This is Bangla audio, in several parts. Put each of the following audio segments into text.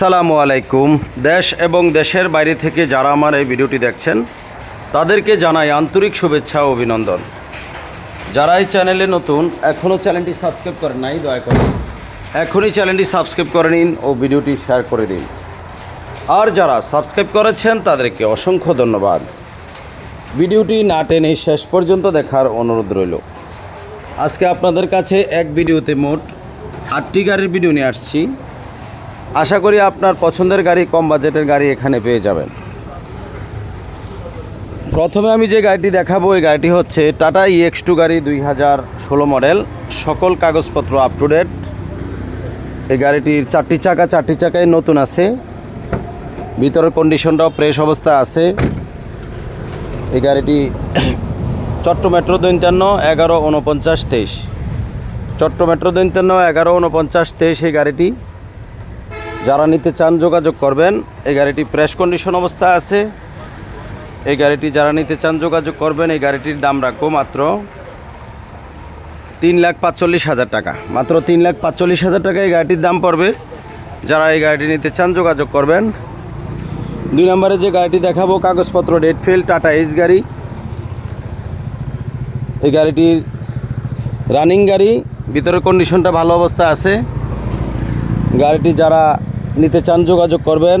আসসালামু আলাইকুম। দেশ এবং দেশের বাইরে থেকে যারা আমার এই ভিডিওটি দেখছেন, তাদেরকে জানাই আন্তরিক শুভেচ্ছা ও অভিনন্দন। যারা এই চ্যানেলে নতুন, এখনও চ্যানেলটি সাবস্ক্রাইব করেন নাই, দয়া করে এখনই চ্যানেলটি সাবস্ক্রাইব করে নিন ও ভিডিওটি শেয়ার করে দিন। আর যারা সাবস্ক্রাইব করেছেন, তাদেরকে অসংখ্য ধন্যবাদ। ভিডিওটি না টেনে শেষ পর্যন্ত দেখার অনুরোধ রইল। আজকে আপনাদের কাছে এক ভিডিওতে মোট আটটি গাড়ির ভিডিও নিয়ে আসছি। আশা করি আপনার পছন্দের গাড়ি, কম বাজেটের গাড়ি এখানে পেয়ে যাবেন। প্রথমে আমি যে গাড়িটি দেখাবো, এই গাড়িটি হচ্ছে টাটা ইএক্স টু গাড়ি দুই হাজার ষোলো মডেল। সকল কাগজপত্র আপ টু ডেট এই গাড়িটির চারটি চাকা, চারটি চাকায় নতুন আছে। ভিতরের কন্ডিশনটাও ফ্রেশ অবস্থা আছে। এই গাড়িটি চট্ট মেট্রো দৈন্তান্ন এগারো উনপঞ্চাশ তেইশ। চট্ট মেট্রো দৈন্তান্ন এগারো উনপঞ্চাশ তেইশ এই গাড়িটি। যারা নিতে চান যোগাযোগ করবেন, এই গাড়িটি প্রেস কন্ডিশন অবস্থা আছে। এই গাড়িটি যারা নিতে চান যোগাযোগ করবেন, এই গাড়িটির দাম রাখব মাত্র তিন লাখ পাঁচচল্লিশ হাজার টাকা। মাত্র তিন লাখ পাঁচচল্লিশ হাজার টাকা এই গাড়িটির দাম পড়বে। যারা এই গাড়িটি নিতে চান যোগাযোগ করবেন। দুই নম্বরে যে গাড়িটি দেখাবো, কাগজপত্র ডেট ফেল টাটা এইচ গাড়ি। এই গাড়িটির রানিং গাড়ি, ভিতরের কন্ডিশনটা ভালো অবস্থা আছে। গাড়িটি যারা নিতে চান, যোগাযোগ করবেন।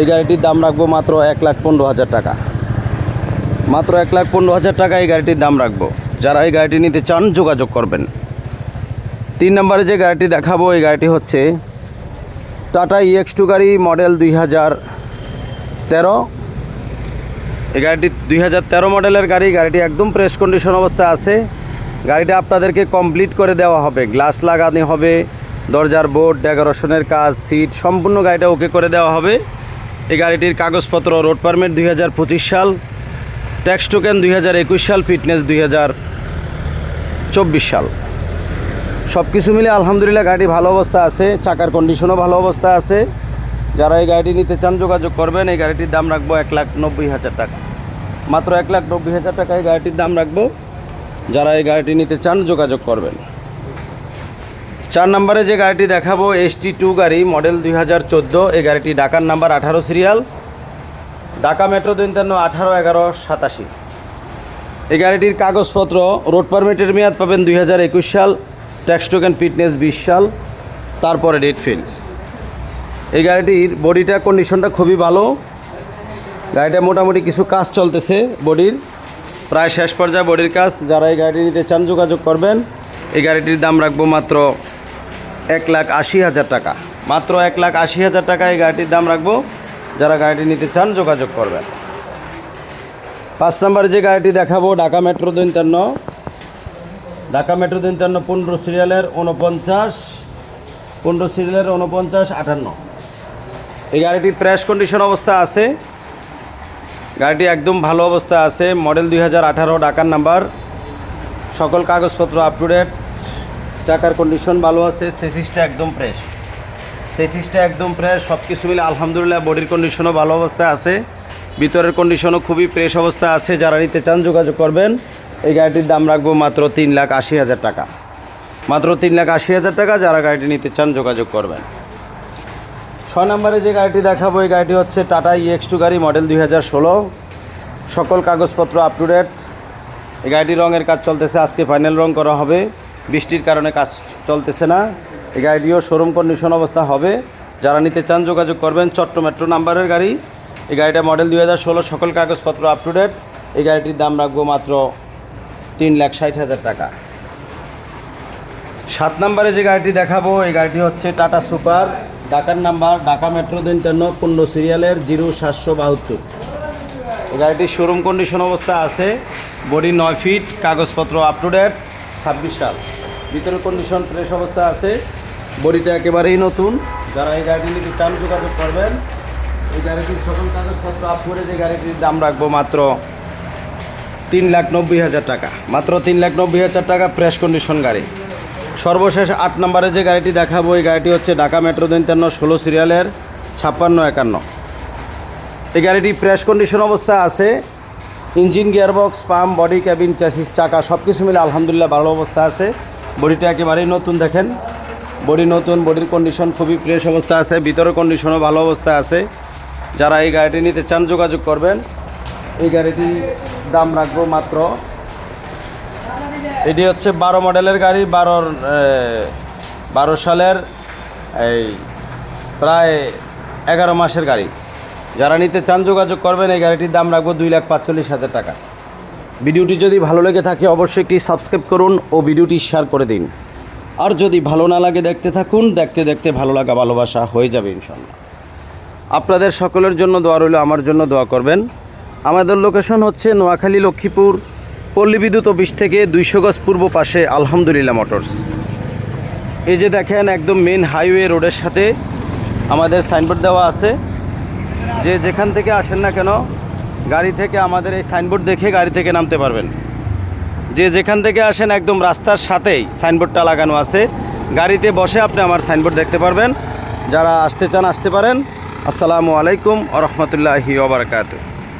এই গাড়িটির দাম রাখব মাত্র এক লাখ পনেরো হাজার টাকা। মাত্র এক লাখ পনেরো হাজার টাকা এই গাড়িটির দাম রাখব। যারা এই গাড়িটি নিতে চান, যোগাযোগ করবেন। তিন নম্বরে যে গাড়িটি দেখাবো, এই গাড়িটি হচ্ছে টাটা ইএক্স টু গাড়ি, মডেল দুই হাজার তেরো। এই গাড়িটি দুই হাজার তেরো মডেলের গাড়ি, গাড়িটি একদম প্রেস কন্ডিশন অবস্থায় আছে। গাড়িটা আপনাদেরকে কমপ্লিট করে দেওয়া হবে। গ্লাস লাগানো হবে দরজার বোর্ড ডেকোরেশনের কাজ, সিট, সম্পূর্ণ গাড়িটা ওকে করে দেওয়া হবে। এই গাড়িটির কাগজপত্র, রোড পারমিট দুই হাজার পঁচিশ সাল, ট্যাক্স টোকেন দুই হাজার একুশ সাল, ফিটনেস দুই হাজার চব্বিশ সাল। সব কিছু মিলে আলহামদুলিল্লাহ গাড়ি ভালো অবস্থা আছে, চাকার কন্ডিশনও ভালো অবস্থা আছে। যারা এই গাড়িটি নিতে চান, যোগাযোগ করবেন, এই গাড়িটির দাম রাখব এক লাখ নব্বই হাজার টাকা। মাত্র এক লাখ নব্বই হাজার টাকা এই গাড়িটির দাম রাখব। যারা এই গাড়িটি নিতে চান, যোগাযোগ করবেন। চার নম্বরে যে গাড়িটি দেখাবো এস টি গাড়ি মডেল দুই হাজার চোদ্দ। এই গাড়িটি ঢাকার নাম্বার আঠারো সিরিয়াল ঢাকা মেট্রো তিনতান্ন আঠারো এগারো সাতাশি। এই গাড়িটির কাগজপত্র রোড পারমিটের মেয়াদ পাবেন দুই হাজার একুশ সাল ট্যাক্স টোকেন ফিটনেস বিশ সাল, তারপরে ডেট ফিল এই গাড়িটির বডিটা কন্ডিশনটা খুবই ভালো। গাড়িটা মোটামুটি কিছু কাজ চলতেছে বডির। প্রায় শেষ পর্যায়ে বডির কাজ। যারা এই গাড়িটি নিতে চান, যোগাযোগ করবেন। এই গাড়িটির দাম রাখব মাত্র এক লাখ আশি হাজার টাকা। মাত্র এক লাখ আশি হাজার টাকা এই গাড়িটির দাম রাখব। যারা গাড়িটি নিতে চান, যোগাযোগ করবেন। পাঁচ নম্বরে যে গাড়িটি দেখাবো, ঢাকা মেট্রো দৈন্তান্ন ঢাকা মেট্রো দৈন্তান্ন পনেরো সিরিয়ালের উনপঞ্চাশ পনেরো সিরিয়ালের উনপঞ্চাশ আটান্ন। এই গাড়িটি প্রেস কন্ডিশন অবস্থা আছে। গাড়িটি একদম ভালো অবস্থা আছে। মডেল দুই হাজার আঠারো, ঢাকার নাম্বার সকল কাগজপত্র আপ টু ডেট চাকার কন্ডিশন ভালো আছে, সেসিসটা একদম ফ্রেশ সেসিসটা একদম ফ্রেশ সব কিছু মিলে আলহামদুলিল্লাহ বডির কন্ডিশনও ভালো অবস্থায় আছে। ভিতরের কন্ডিশনও খুবই ফ্রেশ অবস্থা আছে, যারা নিতে চান যোগাযোগ করবেন। এই গাড়িটির দাম রাখব মাত্র তিন লাখ আশি হাজার টাকা। মাত্র তিন লাখ আশি হাজার টাকা, যারা গাড়িটি নিতে চান যোগাযোগ করবেন। ছয় নম্বরে যে গাড়িটি দেখাবো, এই গাড়িটি হচ্ছে টাটা ইএক্স টু গাড়ি মডেল দুই হাজার ষোলো। সকল কাগজপত্র আপ টু ডেট এই গাড়িটির রঙের কাজ চলতেছে, আজকে ফাইনাল রং করা হবে। বৃষ্টির কারণে কাজ চলতেছে না। এই গাড়িটিও শোরুম কন্ডিশন অবস্থা হবে। যারা নিতে চান যোগাযোগ করবেন চট্ট মেট্রো নাম্বারের গাড়ি। এই গাড়িটা মডেল দুই হাজার ষোলো, সকল কাগজপত্র আপ টু ডেট এই গাড়িটির দাম রাখব মাত্র তিন লাখ ষাট হাজার টাকা। সাত নম্বরে যে গাড়িটি দেখাবো, এই গাড়িটি হচ্ছে টাটা সুপার। ঢাকার নাম্বার, ঢাকা মেট্রো তিনটান্ন পনেরো সিরিয়ালের জিরো সাতশো বাহাত্তর। এই গাড়িটির শোরুম কন্ডিশন অবস্থা আছে। বডি নয় ফিট কাগজপত্র আপ টু ডেট ছাব্বিশ সাল। ভিতরের কন্ডিশন ফ্রেশ অবস্থা আছে। বডিটা একেবারেই নতুন। যারা এই গাড়িটি নিতে চান, যোগাযোগ করবেন। এই গাড়িটির সকল কাগজপত্র আপ করে যে গাড়িটির দাম রাখব মাত্র তিন লাখ নব্বই হাজার টাকা। মাত্র তিন লাখ নব্বই হাজার টাকা ফ্রেশ কন্ডিশন গাড়ি। সর্বশেষ আট নম্বরে যে গাড়িটি দেখাবো, এই গাড়িটি হচ্ছে ঢাকা মেট্রো দৈন্তান্ন ষোলো সিরিয়ালের ছাপ্পান্ন একান্ন। এই গাড়িটি ফ্রেশ কন্ডিশন অবস্থা আছে। Engine, gearbox, pump, body, cabin chassis চাকা সব কিছু মিলে আলহামদুলিল্লাহ ভালো অবস্থা আছে। বডিটা একেবারেই নতুন, দেখেন। বডি নতুন, বডির কন্ডিশন খুবই ফ্রেশ অবস্থা আছে, ভিতরের কন্ডিশনও ভালো অবস্থা আছে। যারা এই গাড়িটি নিতে চান, যোগাযোগ করবেন। এই গাড়িটি দাম রাখব মাত্র, এটি হচ্ছে বারো মডেলের গাড়ি, বারোর বারো সালের, এই, প্রায় এগারো মাসের গাড়ি। যারা নিতে চান যোগাযোগ করবেন, এই গাড়িটির দাম রাখব দুই লাখ পাঁচচল্লিশ হাজার টাকা। ভিডিওটি যদি ভালো লেগে থাকে, অবশ্যই একটি সাবস্ক্রাইব করুন ও ভিডিওটি শেয়ার করে দিন। আর যদি ভালো না লাগে দেখতে থাকুন, দেখতে দেখতে ভালো লাগা ভালোবাসা হয়ে যাবে ইনশাল্লাহ আপনাদের সকলের জন্য দোয়া রইল, আমার জন্য দোয়া করবেন। আমাদের লোকেশন হচ্ছে নোয়াখালী লক্ষ্মীপুর, পল্লী বিদ্যুৎ অফিস থেকে দুইশো গজ পূর্ব পাশে আলহামদুলিল্লাহ মোটরস। এই যে দেখেন, একদম মেন হাইওয়ে রোডের সাথে আমাদের সাইনবোর্ড দেওয়া আছে। যে যেখান থেকে আসেন না কেন, গাড়ি থেকে আমাদের এই সাইনবোর্ড দেখে গাড়ি থেকে নামতে পারবেন। যে যেখান থেকে আসেন একদম রাস্তার সাথেই সাইনবোর্ডটা লাগানো আছে। গাড়িতে বসে আপনি আমার সাইনবোর্ড দেখতে পারবেন। যারা আসতে চান, আসতে পারেন। আসসালামু আলাইকুম আ রহমতুল্লাহি ওবরাকাতু